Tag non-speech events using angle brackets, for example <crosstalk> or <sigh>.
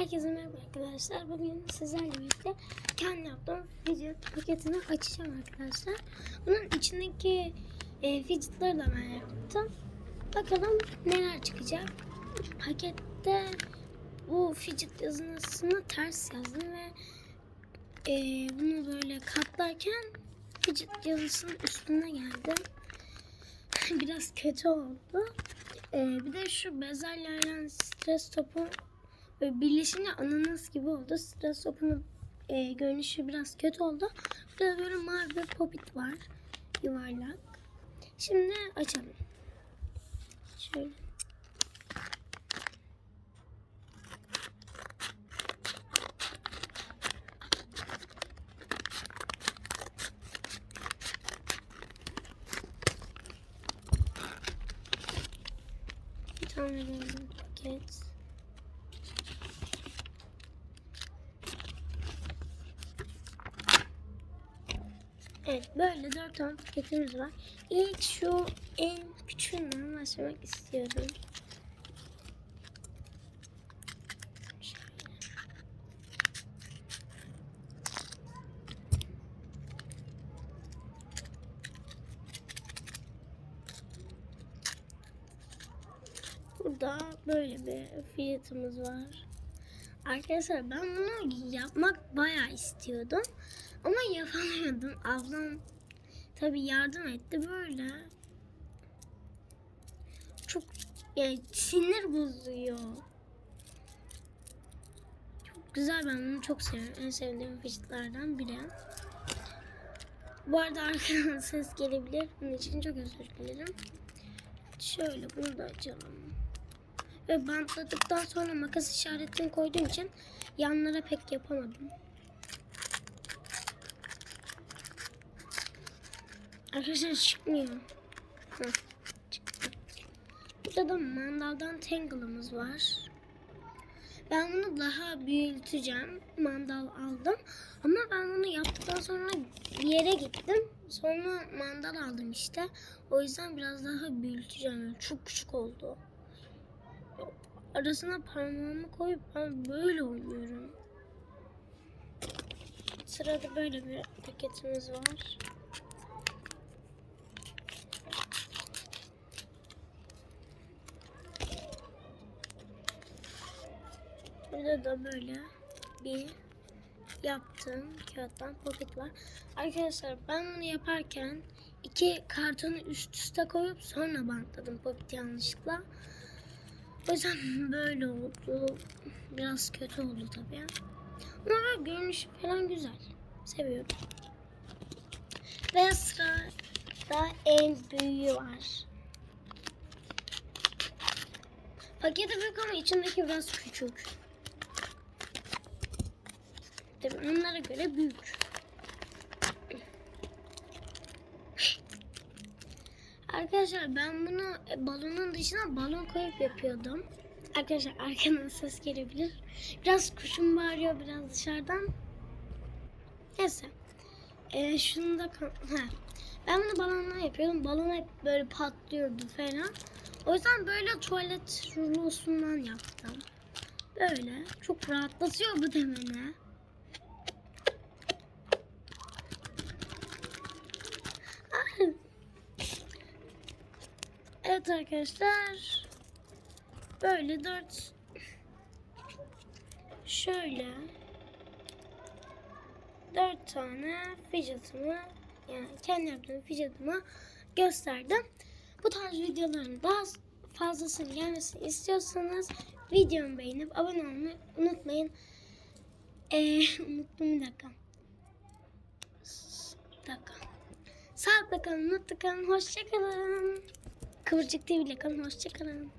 Herkese merhaba arkadaşlar. Bugün sizlerle birlikte kendi yaptığım fidget paketini açacağım arkadaşlar. Bunun içindeki e, fidgetları da ben yaptım. Bakalım neler çıkacak. Pakette bu fidget yazısını ters yazdım ve e, bunu böyle katlarken fidget yazısının üstüne geldi. <laughs> Biraz kötü oldu. E, bir de şu bezelyelerden stres topu birleşince ananas gibi oldu. Stres topunun e, görünüşü biraz kötü oldu. Burada böyle mavi bir popit var. Yuvarlak. Şimdi açalım. Şöyle. Bir tane böyle paket. Evet böyle dört tane paketimiz var. İlk şu en küçüğünden başlamak istiyorum. Burada böyle bir fiyatımız var. Arkadaşlar ben bunu yapmak bayağı istiyordum. Ama yapamadım. Ablam tabii yardım etti böyle. Çok yani sinir bozuyor. Çok güzel ben bunu çok seviyorum. En sevdiğim fidgetlerden biri. Bu arada arkadan <laughs> ses gelebilir. Bunun için çok özür dilerim. Şöyle bunu da açalım. Ve bantladıktan sonra makas işaretini koyduğum için yanlara pek yapamadım. Arkadaşlar çıkmıyor. Heh. Burada da mandaldan tangle'ımız var. Ben bunu daha büyüteceğim. Mandal aldım. Ama ben bunu yaptıktan sonra bir yere gittim. Sonra mandal aldım işte. O yüzden biraz daha büyüteceğim. Çok küçük oldu. Arasına parmağımı koyup ben böyle oynuyorum. Sırada böyle bir paketimiz var. Burada da böyle bir yaptığım kağıttan poket var. Arkadaşlar ben bunu yaparken iki kartonu üst üste koyup sonra bantladım popeti yanlışlıkla. O yüzden böyle oldu. Biraz kötü oldu tabii. Ama görünüşü falan güzel. Seviyorum. Ve sırada en büyüğü var. Paketi büyük ama içindeki biraz küçük. Tabii onlara göre büyük. Arkadaşlar ben bunu e, balonun dışına balon koyup yapıyordum. Arkadaşlar arkadan ses gelebilir. Biraz kuşum bağırıyor biraz dışarıdan. Neyse. Ee, şunu da <laughs> ha. Ben bunu balonla yapıyordum. Balon hep böyle patlıyordu falan. O yüzden böyle tuvalet rulosundan yaptım. Böyle. Çok rahatlatıyor bu demene. Evet arkadaşlar. Böyle dört şöyle dört tane fidget'ımı yani kendi yaptığım fidget'ımı gösterdim. Bu tarz videoların daha fazlasını gelmesini istiyorsanız videomu beğenip abone olmayı unutmayın. Ee, <laughs> unuttum bir dakika. Bir dakika. Sağlıkla kalın, mutlu kalın, hoşça kalın. Kıvırcık TV ile kalın, hoşça kalın.